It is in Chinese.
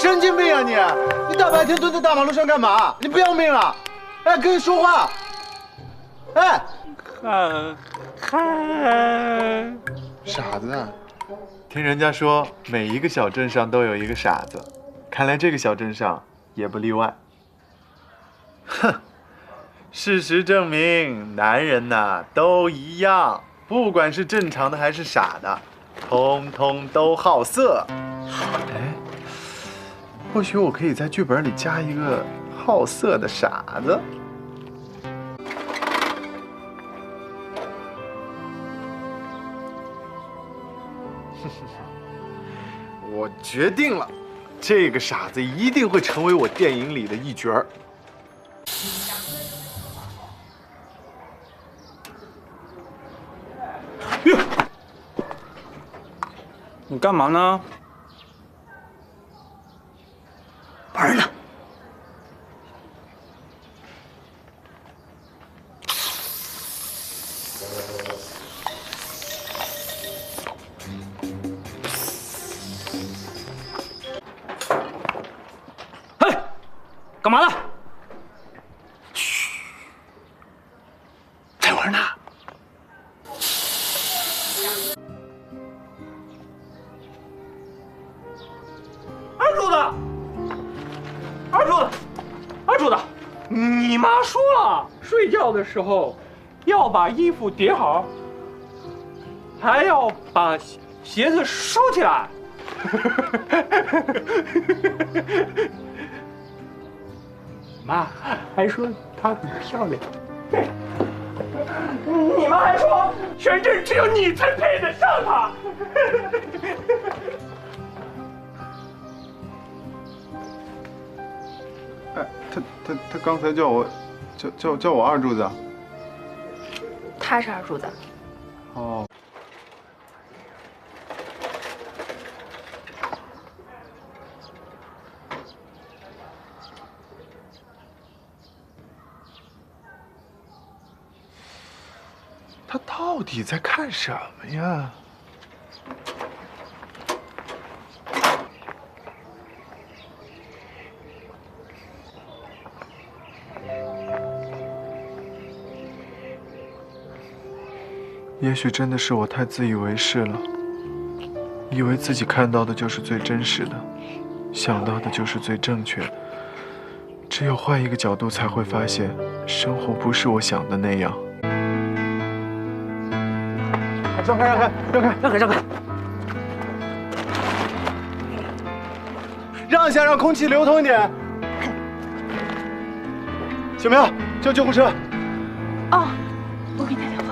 神经病啊你！你大白天蹲在大马路上干嘛？你不要命了？哎，跟你说话。哎，看，看，傻子呢？听人家说，每一个小镇上都有一个傻子，看来这个小镇上也不例外。哼，事实证明，男人呐都一样，不管是正常的还是傻的，通通都好色。哎，或许我可以在剧本里加一个好色的傻子。我决定了，这个傻子一定会成为我电影里的一角儿。你干嘛呢？干嘛呢？嘘在玩呢。二柱子，二柱子，二柱子，你妈说了，睡觉的时候要把衣服叠好，还要把鞋子收起来。妈还说她很漂亮，你妈还说全镇只有你才配得上她。哎，他他他刚才叫我，叫叫叫我二柱子。他是二柱子。他到底在看什么呀？也许真的是我太自以为是了，以为自己看到的就是最真实的，想到的就是最正确的。只有换一个角度，才会发现生活不是我想的那样。让开，让开，让开，让开，让开！让一下，让空气流通一点。小苗，叫救护车。哦，我给你打电话。